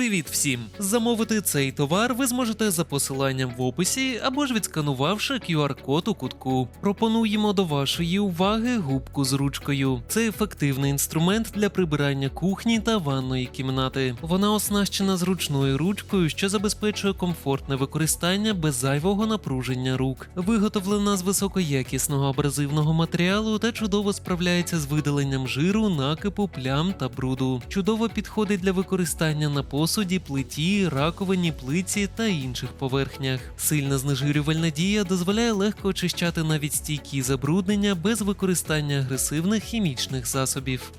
Привіт всім! Замовити цей товар ви зможете за посиланням в описі або ж відсканувавши QR-код у кутку. Пропонуємо до вашої уваги губку з ручкою. Це ефективний інструмент для прибирання кухні та ванної кімнати. Вона оснащена зручною ручкою, що забезпечує комфортне використання без зайвого напруження рук. Виготовлена з високоякісного абразивного матеріалу та чудово справляється з видаленням жиру, накипу, плям та бруду. Чудово підходить для використання на посуді, плиті, раковині, плиці та інших поверхнях. Сильна знежирювальна дія дозволяє легко очищати навіть стійкі забруднення без використання агресивних хімічних засобів.